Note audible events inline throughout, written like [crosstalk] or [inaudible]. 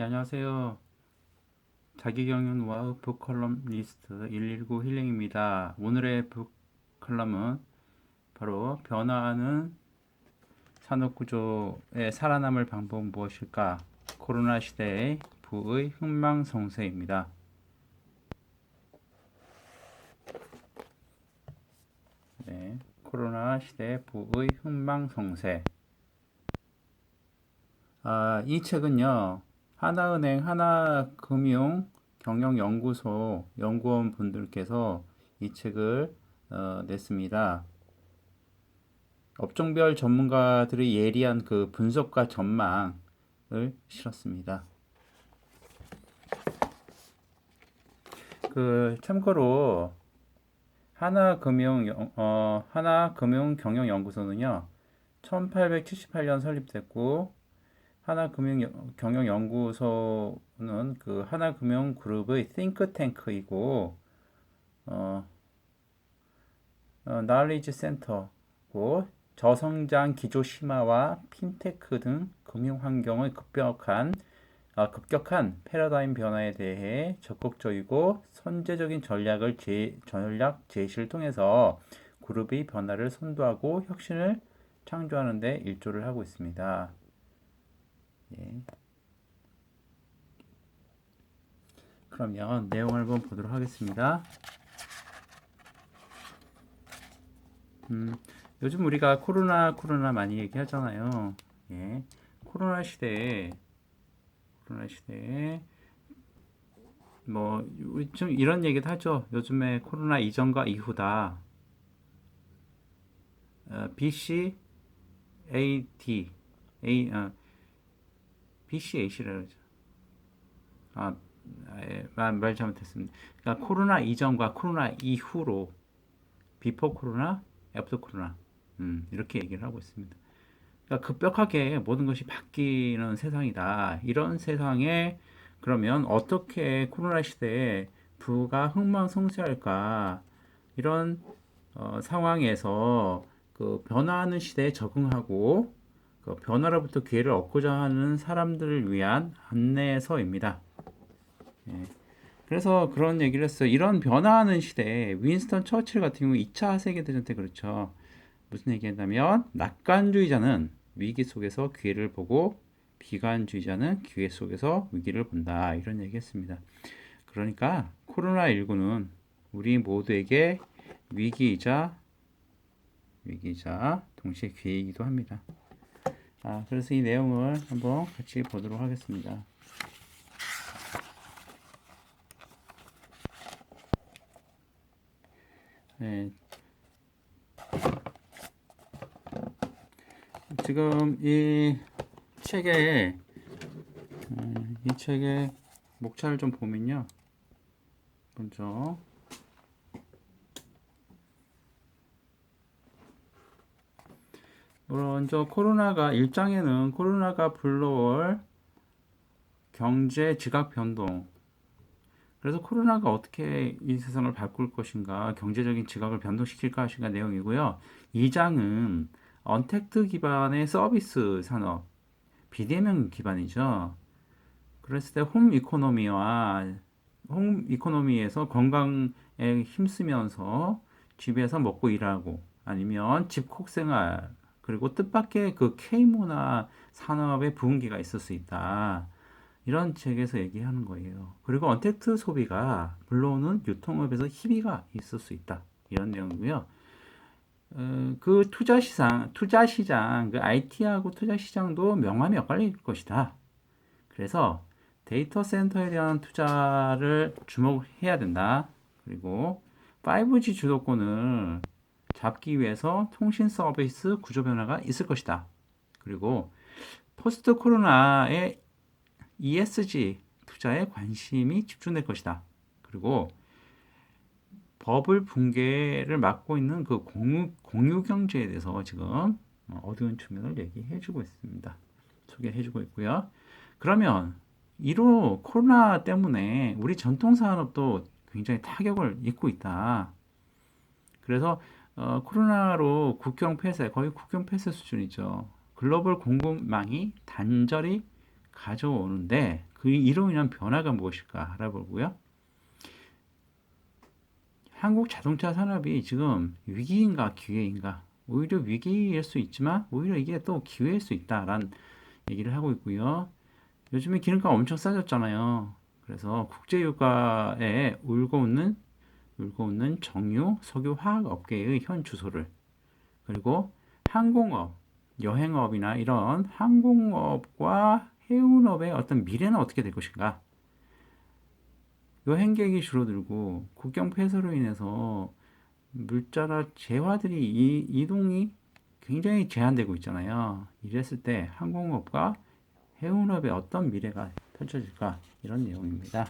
네, 안녕하세요. 자기경륜 와우 북컬럼 리스트 119 힐링입니다. 오늘의 북컬럼은 바로 변화하는 산업구조의 살아남을 방법은 무엇일까? 코로나 시대의 부의 흥망성쇠입니다. 네, 코로나 시대의 부의 흥망성쇠. 아, 이 책은요, 하나은행, 하나금융 경영연구소 연구원 분들께서 이 책을 어, 냈습니다. 업종별 전문가들의 예리한 그 분석과 전망을 실었습니다. 그 참고로 하나금융 영- 어, 하나금융경영연구소는요, 1878년 설립됐고 하나금융경영연구소는 그 하나금융그룹의 띵크탱크이고 어, 어, knowledge 센터고 저성장 기조 심화와 핀테크 등 금융 환경의 급격한 아, 급격한 패러다임 변화에 대해 적극적이고 선제적인 전략을 제, 전략 제시를 통해서 그룹의 변화를 선도하고 혁신을 창조하는 데 일조를 하고 있습니다. 예. 그러면 내용을 한번 보도록 하겠습니다. 음, 요즘 우리가 코로나 코로나 많이 얘기하잖아요. 예. 코로나 시대에 코로나 시대에 뭐좀 이런 얘기도 하죠. 요즘에 코로나 이전과 이후다. 어, BC AD A 어, BCAC라 그러죠. 아, 예, 말, 말 잘못했습니다. 그러니까 코로나 이전과 코로나 이후로 비포 코로나, 애프터 코로나 음, 이렇게 얘기를 하고 있습니다. 그러니까 급격하게 모든 것이 바뀌는 세상이다. 이런 세상에 그러면 어떻게 코로나 시대에 부가 흥망성쇠할까? 이런 어, 상황에서 그 변화하는 시대에 적응하고 그 변화로부터 기회를 얻고자 하는 사람들을 위한 안내서입니다. 예. 그래서 그런 얘기를 했어요. 이런 변화하는 시대에 윈스턴 처칠 같은 경우 2차 세계대전 때 그렇죠. 무슨 얘기했냐면 낙관주의자는 위기 속에서 기회를 보고 비관주의자는 기회 속에서 위기를 본다. 이런 얘기했습니다. 그러니까 코로나19는 우리 모두에게 위기이자 위기이자 동시에 기회이기도 합니다. 아, 그래서 이 내용을 한번 같이 보도록 하겠습니다. 네. 지금 이 책에 음, 이 책의 목차를 좀 보면요. 먼저 먼저 코로나가 일장에는 코로나가 불러올 경제 지각 변동. 그래서 코로나가 어떻게 이 세상을 바꿀 것인가, 경제적인 지각을 변동시킬 것인가 내용이고요. 2장은 언택트 기반의 서비스 산업, 비대면 기반이죠. 그랬을 때 홈 이코노미와 홈 이코노미에서 건강에 힘쓰면서 집에서 먹고 일하고 아니면 집콕 생활 그리고 뜻밖의 그 K문화 산업의 부흥기가 있을 수 있다. 이런 책에서 얘기하는 거예요. 그리고 언택트 소비가 물론은 유통업에서 희비가 있을 수 있다. 이런 내용이고요. 어, 그 투자 시장, 투자 시장, 그 IT하고 투자 시장도 명암이 엇갈릴 것이다. 그래서 데이터 센터에 대한 투자를 주목해야 된다. 그리고 5G 주도권을 잡기 위해서 통신 서비스 구조 변화가 있을 것이다. 그리고 포스트 코로나의 ESG 투자에 관심이 집중될 것이다. 그리고 버블 붕괴를 막고 있는 그 공유, 공유 경제에 대해서 지금 어두운 측면을 얘기해 주고 있습니다. 소개해 주고 있고요. 그러면 이로 코로나 때문에 우리 전통 산업도 굉장히 타격을 입고 있다. 그래서 어, 코로나로 국경 폐쇄, 거의 국경 폐쇄 수준이죠. 글로벌 공급망이 단절이 가져오는데 그 이로 인한 변화가 무엇일까 알아보고요. 한국 자동차 산업이 지금 위기인가 기회인가? 오히려 위기일 수 있지만 오히려 이게 또 기회일 수 있다라는 얘기를 하고 있고요. 요즘에 기름값 엄청 싸졌잖아요. 그래서 국제유가에 울고 있는 있는 정유, 석유, 화학 업계의 현 주소를 그리고 항공업, 여행업이나 이런 항공업과 해운업의 어떤 미래는 어떻게 될 것인가? 여행객이 줄어들고 국경 폐쇄로 인해서 물자나 재화들이 이, 이동이 굉장히 제한되고 있잖아요. 이랬을 때 항공업과 해운업의 어떤 미래가 펼쳐질까? 이런 내용입니다.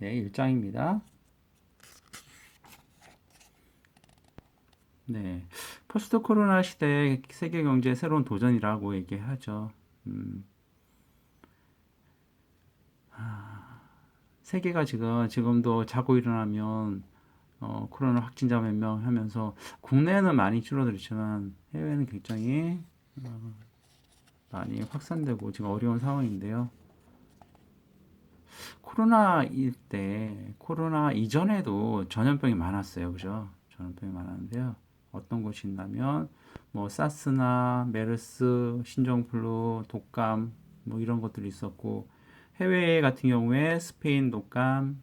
네, 1장입니다. 네, 포스트 코로나 시대 세계 경제 새로운 도전이라고 얘기하죠. 음, 세계가 지금 지금도 자고 일어나면 어, 코로나 확진자 몇 명 하면서 국내는 많이 줄어들었지만 해외는 굉장히 어, 많이 확산되고 지금 어려운 상황인데요. 코로나일 때 코로나 이전에도 전염병이 많았어요. 그죠? 전염병이 많았는데요. 어떤 것이 있냐면 뭐 사스나 메르스, 신종플루, 독감 뭐 이런 것들이 있었고 해외 같은 경우에 스페인 독감,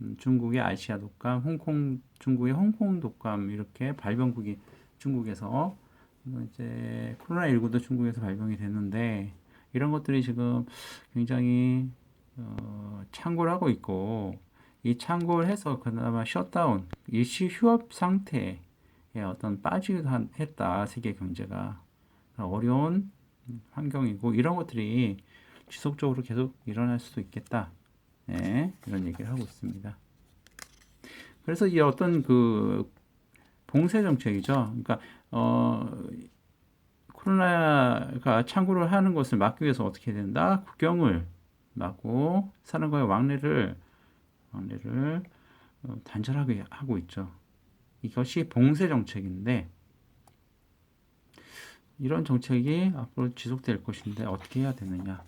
음, 중국의 아시아 독감, 홍콩 중국의 홍콩 독감 이렇게 발병국이 중국에서 뭐 이제 코로나 19도 중국에서 발병이 됐는데 이런 것들이 지금 굉장히 어, 창궐 하고 있고 이 창궐 해서 그나마 셧다운 일시 휴업 상태에 어떤 빠지기도 한- 했다 세계 경제가 어려운 환경이고 이런 것들이 지속적으로 계속 일어날 수도 있겠다 네, 이런 얘기를 하고 있습니다. 그래서 이 어떤 그 봉쇄 정책이죠. 그러니까 어 코로나가 창구를 하는 것을 막기 위해서 어떻게 된다? 국경을 막고 사람과의 왕래를 왕래를 어, 단절하게 하고 있죠. 이것이 봉쇄 정책인데 이런 정책이 앞으로 지속될 것인데 어떻게 해야 되느냐?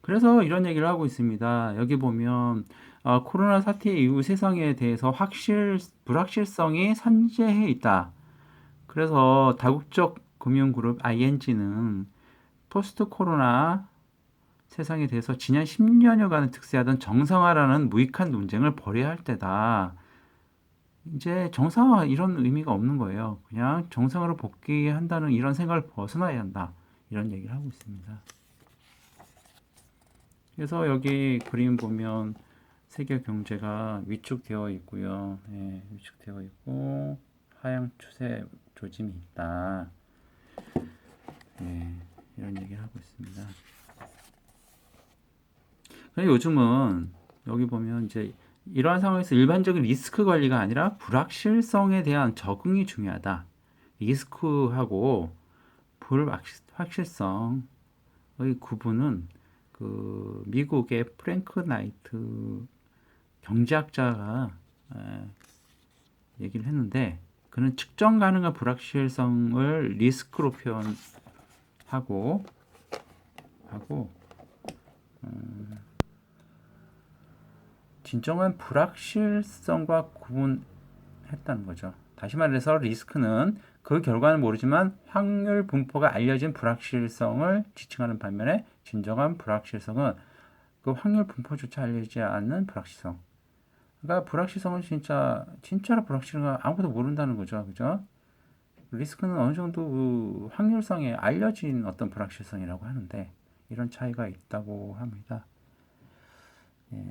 그래서 이런 얘기를 하고 있습니다. 여기 보면 어, 코로나 사태 이후 세상에 대해서 확실 불확실성이 산재해 있다. 그래서 다국적 금융그룹 ING는 포스트 코로나 세상에 대해서 지난 10년여간 득세하던 정상화라는 무익한 논쟁을 벌여야 할 때다. 이제 정상화 이런 의미가 없는 거예요. 그냥 정상으로 복귀한다는 이런 생각을 벗어나야 한다. 이런 얘기를 하고 있습니다. 그래서 여기 그림 보면 세계 경제가 위축되어 있고요. 네, 위축되어 있고 하향 추세 조짐이 있다. 네, 이런 얘기를 하고 있습니다. 요즘은 여기 보면 이제 이러한 상황에서 일반적인 리스크 관리가 아니라 불확실성에 대한 적응이 중요하다. 리스크하고 불확실성의 구분은 그 미국의 프랭크 나이트 경제학자가 에, 얘기를 했는데 그는 측정 가능한 불확실성을 리스크로 표현하고 하고 음, 진정한 불확실성과 구분했다는 거죠. 다시 말해서 리스크는 그 결과는 모르지만 확률 분포가 알려진 불확실성을 지칭하는 반면에 진정한 불확실성은 그 확률 분포조차 알려지지 않는 불확실성. 그러니까 불확실성은 진짜 진짜로 불확실한 거 아무것도 모른다는 거죠, 그죠? 리스크는 어느 정도 그 확률상에 알려진 어떤 불확실성이라고 하는데 이런 차이가 있다고 합니다. 예.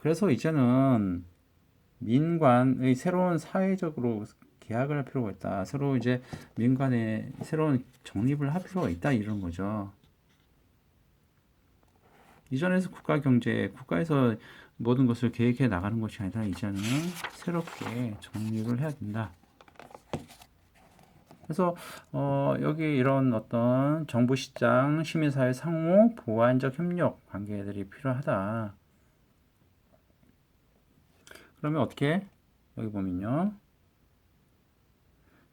그래서 이제는 민관의 새로운 사회적으로 계약을 할 필요가 있다. 새로 이제 민간의 새로운 정립을 할 필요가 있다 이런 거죠. 이전에서 국가 경제, 국가에서 모든 것을 계획해 나가는 것이 아니라 이제는 새롭게 정립을 해야 된다. 그래서 어, 여기 이런 어떤 정부 시장, 시민사회 상호 보완적 협력 관계들이 필요하다. 그러면 어떻게? 여기 보면요.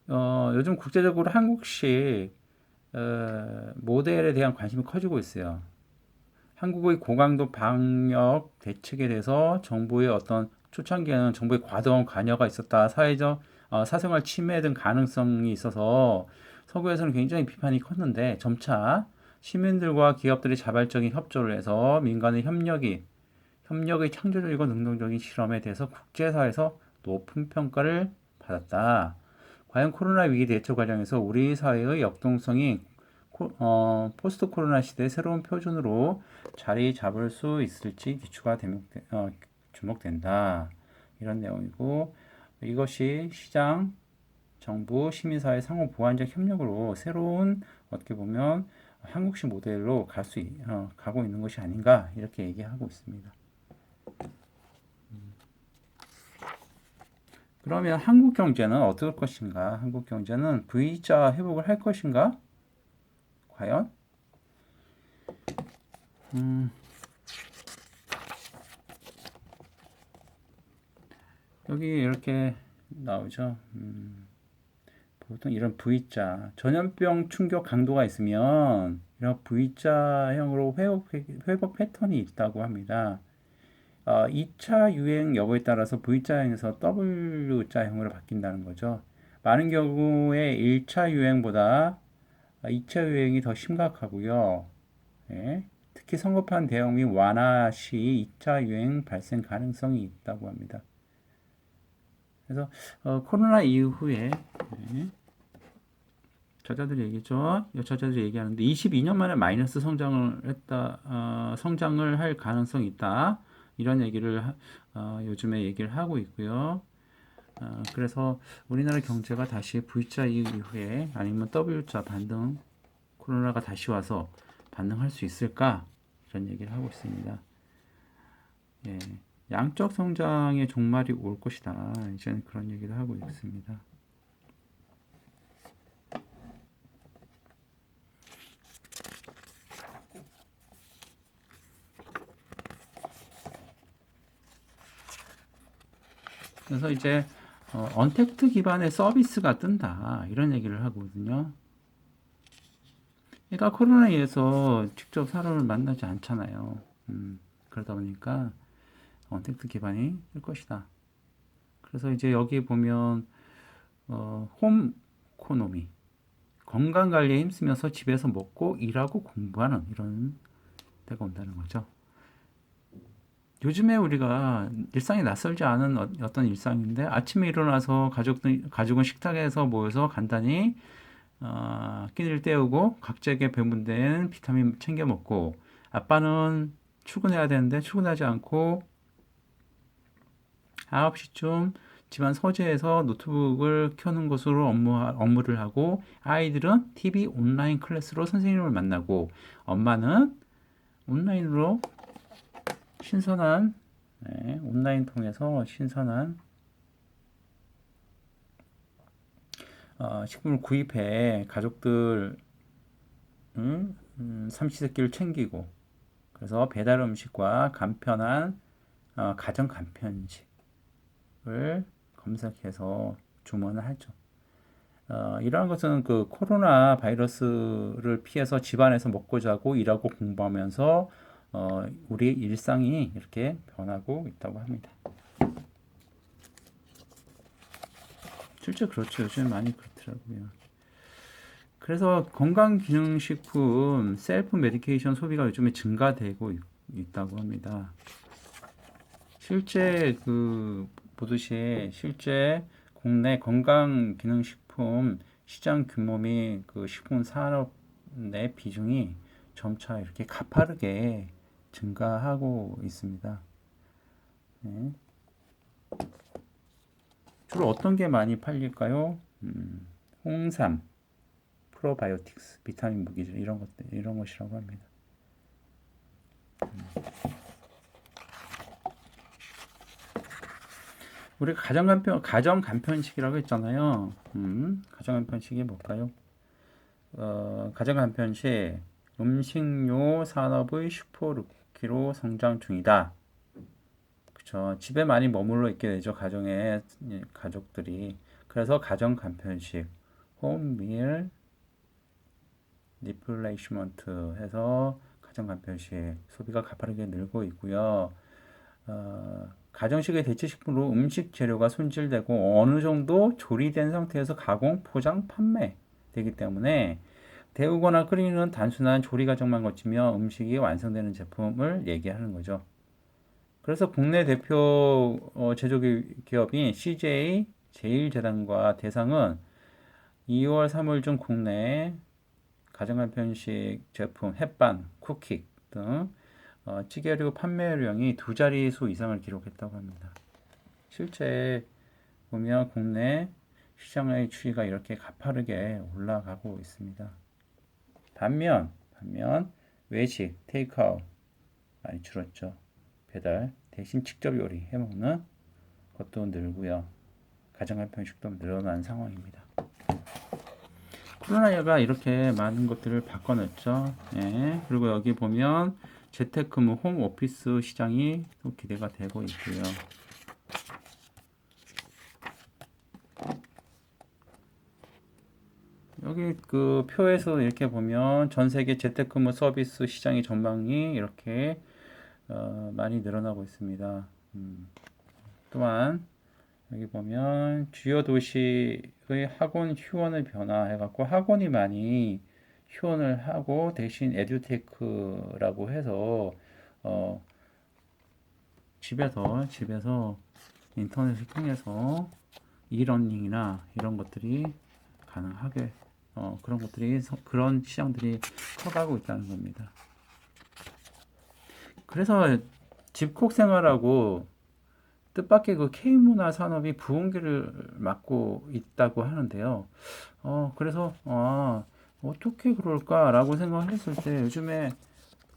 어, 요즘 국제적으로 한국식 어, 모델에 대한 관심이 커지고 있어요. 한국의 고강도 방역 대책에 대해서 정부의 어떤 초창기에는 정부의 과도한 관여가 있었다. 사회적 어, 사생활 침해 등 가능성이 있어서 서구에서는 굉장히 비판이 컸는데 점차 시민들과 기업들이 자발적인 협조를 해서 민간의 협력이 협력의 창조적이고 능동적인 실험에 대해서 국제사회에서 높은 평가를 받았다. 과연 코로나 위기 대처 과정에서 우리 사회의 역동성이 코, 어, 포스트 코로나 시대의 새로운 표준으로 자리 잡을 수 있을지 기초가 대목, 어, 주목된다. 이런 내용이고 이것이 시장, 정부, 시민사회 상호 보완적 협력으로 새로운 어떻게 보면 한국식 모델로 갈 수, 어, 가고 있는 것이 아닌가 이렇게 얘기하고 있습니다. 그러면 한국 경제는 어떨 것인가? 한국 경제는 V자 회복을 할 것인가? 과연? 음, 여기 이렇게 나오죠. 음, 보통 이런 V자, 전염병 충격 강도가 있으면 이런 V자형으로 회복, 회복 패턴이 있다고 합니다. 어, 2차 유행 여부에 따라서 V자형에서 W자형으로 바뀐다는 거죠. 많은 경우에 1차 유행보다 2차 유행이 더 심각하고요. 예, 특히 성급한 대응 및 완화 시 2차 유행 발생 가능성이 있다고 합니다. 그래서 어, 코로나 이후에 예, 저자들이 얘기죠. 저자들이 얘기하는데 22년 만에 마이너스 성장을 했다, 어, 성장을 할 가능성이 있다. 이런 얘기를 어, 요즘에 얘기를 하고 있고요. 어, 그래서 우리나라 경제가 다시 V자 이후에 아니면 W자 반등 코로나가 다시 와서 반등할 수 있을까 이런 얘기를 하고 있습니다. 예, 양적 성장의 종말이 올 것이다. 이제는 그런 얘기를 하고 있습니다. 그래서 이제 어, 언택트 기반의 서비스가 뜬다 이런 얘기를 하거든요. 그러니까 코로나에서 직접 사람을 만나지 않잖아요. 음, 그러다 보니까 언택트 기반이 뜰 것이다. 그래서 이제 여기 보면 어, 홈 코노미 건강 관리에 힘쓰면서 집에서 먹고 일하고 공부하는 이런 때가 온다는 거죠. 요즘에 우리가 일상이 낯설지 않은 어- 어떤 일상인데 아침에 일어나서 가족들 가족은 식탁에서 모여서 간단히 어, 끼니를 때우고 각자에게 배분된 비타민 챙겨 먹고 아빠는 출근해야 되는데 출근하지 않고 9시쯤 집안 서재에서 노트북을 켜는 것으로 업무, 업무를 하고 아이들은 TV 온라인 클래스로 선생님을 만나고 엄마는 온라인으로 신선한 네, 온라인 통해서 신선한 어, 식품을 구입해 가족들 음, 음, 삼시세끼를 챙기고 그래서 배달 음식과 간편한 어, 가정 간편식을 검색해서 주문을 하죠. 어, 이러한 것은 그 코로나 바이러스를 피해서 집안에서 먹고 자고 일하고 공부하면서 어, 우리의 일상이 이렇게 변하고 있다고 합니다. 실제 그렇죠. 요즘 많이 그렇더라고요. 그래서 건강기능식품 셀프 메디케이션 소비가 요즘에 증가되고 있, 있다고 합니다. 실제 그 보듯이 실제 국내 건강기능식품 시장 규모 및 그 식품 산업 내 비중이 점차 이렇게 가파르게 증가하고 있습니다. 네. 주로 어떤 게 많이 팔릴까요? 음, 홍삼, 프로바이오틱스, 비타민 무기질 이런 것들 이런 것이라고 합니다. 음. 우리가 가정 간편 가정 간편식이라고 했잖아요. 음, 가정 간편식이 뭘까요? 어, 가정 간편식 음식료 산업의 슈퍼 루키로 성장 중이다. 그쵸. 집에 많이 머물러 있게 되죠. 가정에 예, 가족들이. 그래서 가정 간편식, 홈밀 리플레이시먼트 해서 가정 간편식 소비가 가파르게 늘고 있고요. 어, 가정식의 대체식품으로 음식 재료가 손질되고 어느 정도 조리된 상태에서 가공, 포장, 판매 되기 때문에 데우거나 끓이는 단순한 조리 과정만 거치며 음식이 완성되는 제품을 얘기하는 거죠. 그래서 국내 대표 어, 제조 기업인 CJ 제일재단과 대상은 2월, 3월 중 국내 가정간편식 제품, 햇반, 쿠키 등 어, 찌개류 판매량이 두 자릿수 이상을 기록했다고 합니다. 실제 보면 국내 시장의 추이가 이렇게 가파르게 올라가고 있습니다. 반면, 반면 외식, 테이크아웃 많이 줄었죠. 배달 대신 직접 요리 해먹는 것도 늘고요. 가정 간편식도 늘어난 상황입니다. 코로나가 이렇게 많은 것들을 바꿔냈죠. 예, 그리고 여기 보면 재택근무 홈 오피스 시장이 또 기대가 되고 있고요. 여기 그 표에서 이렇게 보면 전 세계 재택근무 서비스 시장의 전망이 이렇게 어, 많이 늘어나고 있습니다. 음, 또한 여기 보면 주요 도시의 학원 휴원을 변화해갖고 학원이 많이 휴원을 하고 대신 에듀테크라고 해서 어, 집에서 집에서 인터넷을 통해서 이러닝이나 이런 것들이 가능하게 어, 그런 것들이 서- 그런 시장들이 커가고 있다는 겁니다. 그래서 집콕 생활하고 뜻밖의 그 K문화 산업이 부흥기를 맞고 있다고 하는데요. 어, 그래서, 아, 어떻게 그럴까라고 생각을 했을 때 요즘에,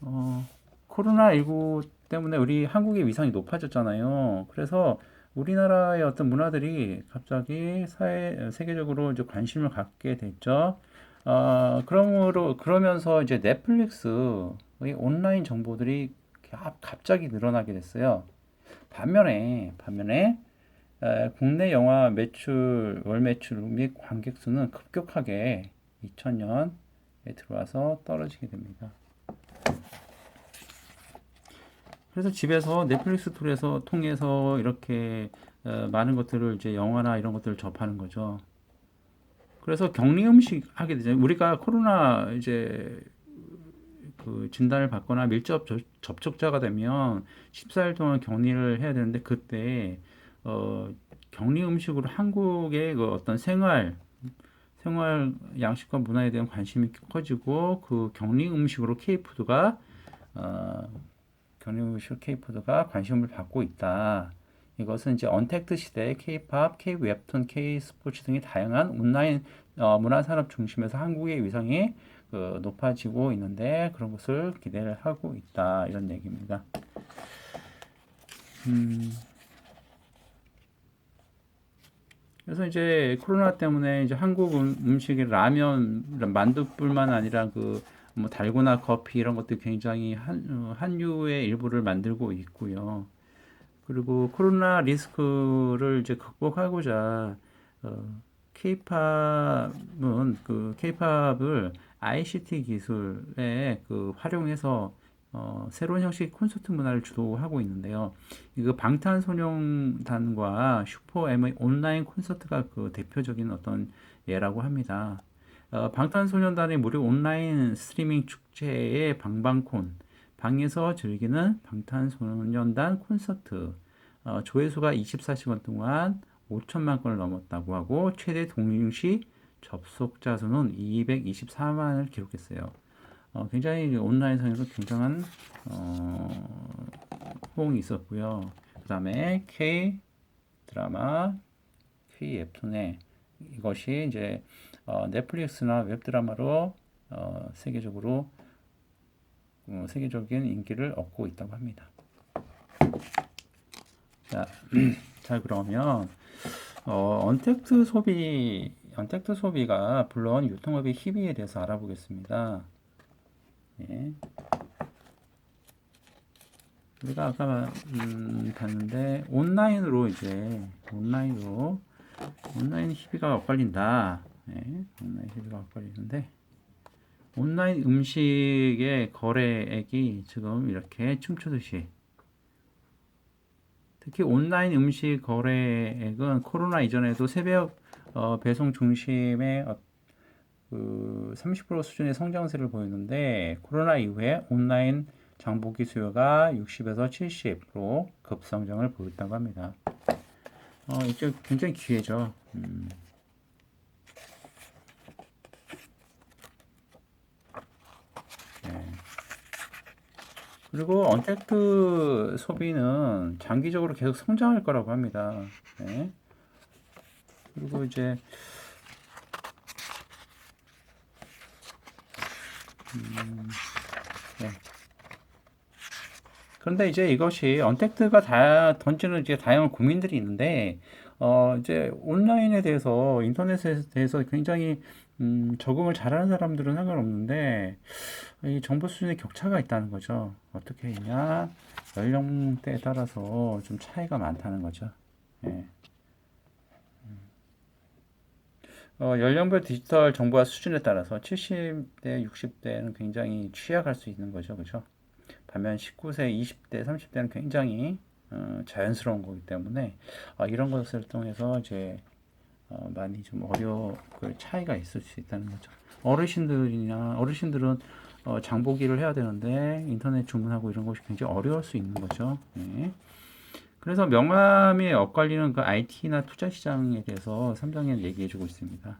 어, 코로나 19 때문에 우리 한국의 위상이 높아졌잖아요. 그래서 우리나라의 어떤 문화들이 갑자기 사회, 세계적으로 이제 관심을 갖게 됐죠. 어, 그러므로, 그러면서 이제 넷플릭스의 온라인 정보들이 갑- 갑자기 늘어나게 됐어요. 반면에 반면에 에, 국내 영화 매출 월 매출 및 관객 수는 급격하게 2000년에 들어와서 떨어지게 됩니다. 그래서 집에서 넷플릭스 툴에서 통해서 이렇게 어, 많은 것들을 이제 영화나 이런 것들을 접하는 거죠. 그래서 격리 음식 하게 되죠. 우리가 코로나 이제 그 진단을 받거나 밀접 접- 접촉자가 되면 14일 동안 격리를 해야 되는데 그때 어, 격리 음식으로 한국의 그 어떤 생활 생활 양식과 문화에 대한 관심이 커지고 그 격리 음식으로 K푸드가 어, 음식 K푸드가 관심을 받고 있다. 이것은 이제 언택트 시대의 K-팝, K-웹툰, K-스포츠 등의 다양한 온라인 어, 문화 산업 중심에서 한국의 위상이 그 높아지고 있는데 그런 것을 기대를 하고 있다 이런 얘기입니다. 음, 그래서 이제 코로나 때문에 이제 한국 음, 음식이 라면, 만두뿐만 아니라 그 뭐 달고나 커피 이런 것도 굉장히 한, 어, 한류의 일부를 만들고 있고요. 그리고 코로나 리스크를 이제 극복하고자 어, K-팝은 그 K-팝을 ICT 기술에 그 활용해서 어, 새로운 형식 콘서트 문화를 주도하고 있는데요. 이거 방탄소년단과 슈퍼엠의 온라인 콘서트가 그 대표적인 어떤 예라고 합니다. 어, 방탄소년단의 무료 온라인 스트리밍 축제의 방방콘, 방에서 즐기는 방탄소년단 콘서트, 어, 조회수가 24시간 동안 5천만 건을 넘었다고 하고 최대 동시 접속자 수는 224만을 기록했어요. 어, 굉장히 온라인상에서 굉장한 어, 호응이 있었고요. 그 다음에 K 드라마, K 웹툰에 이것이 이제 어, 넷플릭스나 웹드라마로 어, 세계적으로 어, 세계적인 인기를 얻고 있다고 합니다. 자, [clears throat] 자 그러면 어, 언택트 소비, 언택트 소비가 불러온 유통업의 희비에 대해서 알아보겠습니다. 예. 우리가 아까 음, 봤는데 온라인으로 이제 온라인으로 온라인 희비가 엇갈린다. 예, 온라인 희비가 엇갈리는데 온라인 음식의 거래액이 지금 이렇게 춤추듯이 특히 온라인 음식 거래액은 코로나 이전에도 새벽 어, 배송 중심의 어, 그30% 수준의 성장세를 보였는데 코로나 이후에 온라인 장보기 수요가 60에서 70% 급성장을 보였다고 합니다. 어, 이제 굉장히 기회죠. 음. 그리고 언택트 소비는 장기적으로 계속 성장할 거라고 합니다. 네. 그리고 이제 음, 네. 그런데 이제 이것이 언택트가 다 던지는 이제 다양한 고민들이 있는데 어 이제 온라인에 대해서 인터넷에 대해서 굉장히 음, 적응을 잘하는 사람들은 상관없는데 이 정보 수준의 격차가 있다는 거죠. 어떻게 했냐? 연령대에 따라서 좀 차이가 많다는 거죠. 예. 어, 연령별 디지털 정보화 수준에 따라서 70대, 60대는 굉장히 취약할 수 있는 거죠. 그죠? 반면 19세, 20대, 30대는 굉장히 어, 자연스러운 거기 때문에 어, 이런 것을 통해서 이제 어, 많이 좀 어려 그 차이가 있을 수 있다는 거죠. 어르신들이나 어르신들은 어, 장보기를 해야 되는데 인터넷 주문하고 이런 것이 굉장히 어려울 수 있는 거죠. 네. 그래서 명함이 엇갈리는 그 IT나 투자 시장에 대해서 3장에 얘기해주고 있습니다.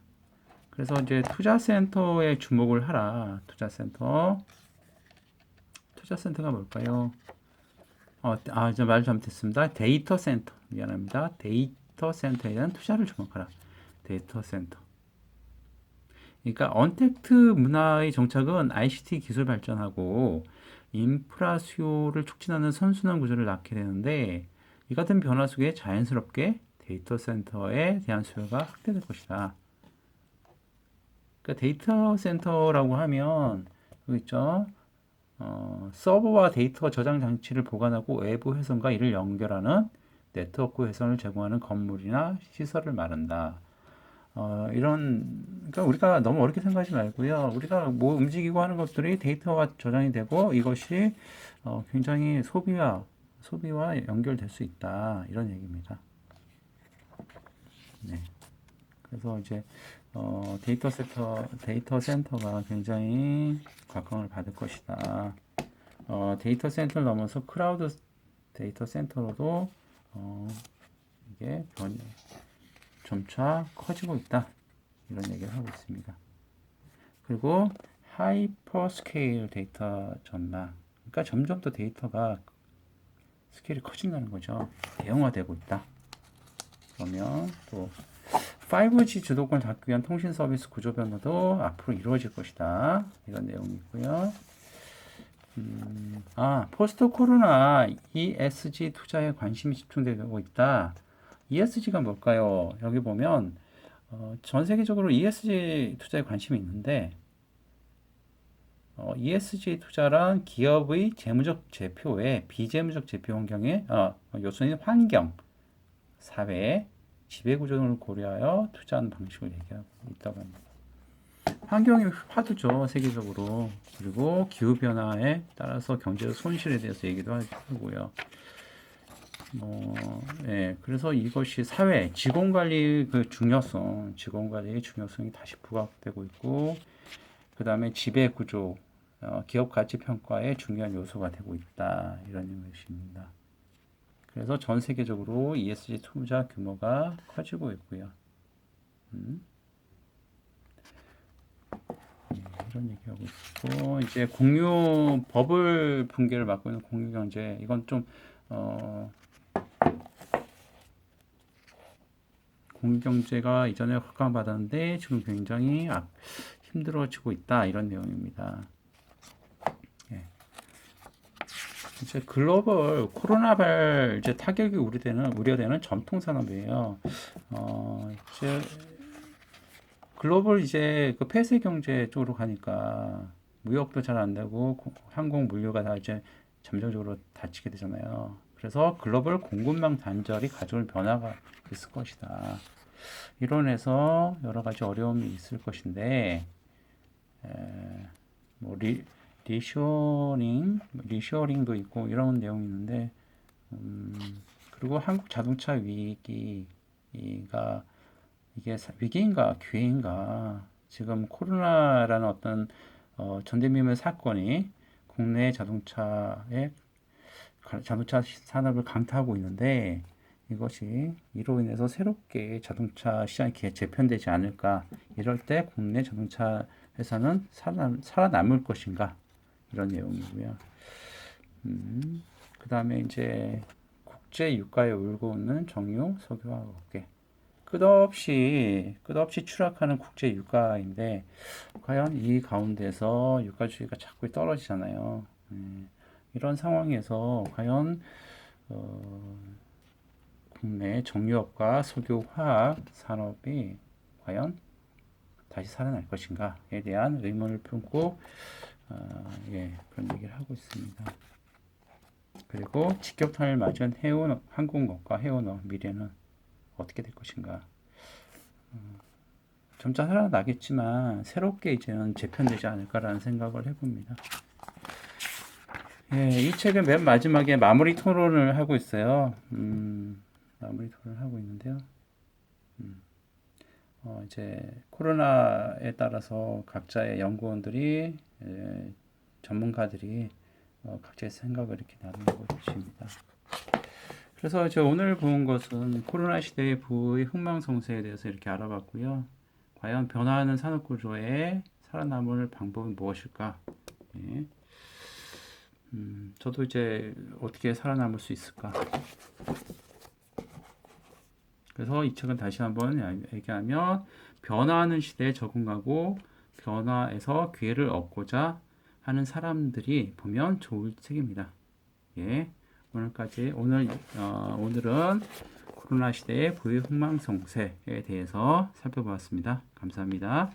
그래서 이제 투자센터에 주목을 하라. 투자센터. 투자센터가 뭘까요? 어, 아, 저말 잘못했습니다. 데이터 센터. 미안합니다. 데이터 센터에 대한 투자를 주목하라. 데이터 센터. 그러니까 언택트 문화의 정착은 ICT 기술 발전하고 인프라 수요를 촉진하는 선순환 구조를 낳게 되는데 이 같은 변화 속에 자연스럽게 데이터 센터에 대한 수요가 확대될 것이다. 그러니까 데이터 센터라고 하면 있죠. 어, 서버와 데이터 저장 장치를 보관하고 외부 회선과 이를 연결하는 네트워크 회선을 제공하는 건물이나 시설을 말한다. 어, 이런 그러니까 우리가 너무 어렵게 생각하지 말고요. 우리가 뭐 움직이고 하는 것들이 데이터가 저장이 되고 이것이 어, 굉장히 소비와 소비와 연결될 수 있다 이런 얘기입니다. 네. 그래서 이제 어, 데이터 센터 데이터 센터가 굉장히 각광을 받을 것이다. 어, 데이터 센터를 넘어서 클라우드 데이터 센터로도 어, 이게 변, 점차 커지고 있다. 이런 얘기를 하고 있습니다. 그리고 하이퍼 스케일 데이터 전망. 그러니까 점점 더 데이터가 스케일이 커진다는 거죠. 대형화되고 있다. 그러면 또 5G 주도권을 잡기 위한 통신 서비스 구조 변화도 앞으로 이루어질 것이다. 이런 내용이 있고요. 음, 아, 포스트 코로나 ESG 투자에 관심이 집중되고 있다. ESG가 뭘까요? 여기 보면 어, 전 세계적으로 ESG 투자에 관심이 있는데 어, ESG 투자란 기업의 재무적 제표 외 비재무적 제표 환경의 어, 요소인 환경, 사회, 지배구조 등을 고려하여 투자하는 방식을 얘기하고 있다고 합니다. 환경이 화두죠 세계적으로 그리고 기후 변화에 따라서 경제적 손실에 대해서 얘기도 하고요. 뭐, 예, 그래서 이것이 사회 직원 관리 그 중요성, 직원 관리의 중요성이 다시 부각되고 있고, 그 다음에 지배 구조, 어, 기업 가치 평가의 중요한 요소가 되고 있다 이런 것입니다. 그래서 전 세계적으로 ESG 투자 규모가 커지고 있고요. 음. 네, 이런 얘기하고 있고 이제 공유 버블 붕괴를 막고 있는 공유 경제 이건 좀 어, 공유 경제가 이전에 확강받았는데 지금 굉장히 힘들어지고 있다 이런 내용입니다. 이제 글로벌 코로나발 이제 타격이 우려되는 우려되는 전통 산업이에요. 어, 이제 글로벌 이제 그 폐쇄 경제 쪽으로 가니까 무역도 잘 안 되고 항공 물류가 다 이제 잠정적으로 닫히게 되잖아요. 그래서 글로벌 공급망 단절이 가져올 변화가 있을 것이다. 이론에서 여러 가지 어려움이 있을 것인데 에, 뭐 리, 리쇼링, 리쇼링도 있고 이런 내용이 있는데 음, 그리고 한국 자동차 위기가 이게 사- 위기인가 기회인가 지금 코로나라는 어떤 어, 전대미문 사건이 국내 자동차의 가- 자동차 산업을 강타하고 있는데 이것이 이로 인해서 새롭게 자동차 시장이 개- 재편되지 않을까 이럴 때 국내 자동차 회사는 살아남, 살아남을 것인가 이런 내용이고요. 음, 그 다음에 이제 국제 유가에 울고 있는 정유 석유화학 업계 끝없이 끝없이 추락하는 국제 유가인데 과연 이 가운데서 유가 주의가 자꾸 떨어지잖아요. 예, 이런 상황에서 과연 어, 국내 정유업과 석유화학 산업이 과연 다시 살아날 것인가에 대한 의문을 품고 어, 예, 그런 얘기를 하고 있습니다. 그리고 직격탄을 맞은 해운 항공업과 해운업 미래는 어떻게 될 것인가? 음, 점차 살아나겠지만 새롭게 이제는 재편되지 않을까라는 생각을 해봅니다. 예, 이 책은 맨 마지막에 마무리 토론을 하고 있어요. 음, 마무리 토론을 하고 있는데요. 음, 어, 이제 코로나에 따라서 각자의 연구원들이 예, 전문가들이 어, 각자의 생각을 이렇게 나누고 있습니다. 그래서 저 오늘 본 것은 코로나 시대의 부의 흥망성쇠에 대해서 이렇게 알아봤고요. 과연 변화하는 산업 구조에 살아남을 방법은 무엇일까? 예. 음, 저도 이제 어떻게 살아남을 수 있을까? 그래서 이 책은 다시 한번 얘기하면 변화하는 시대에 적응하고 변화에서 기회를 얻고자 하는 사람들이 보면 좋을 책입니다. 예. 오늘까지 오늘 어, 오늘은 코로나 시대의 부의 흥망성쇠에 대해서 살펴보았습니다. 감사합니다.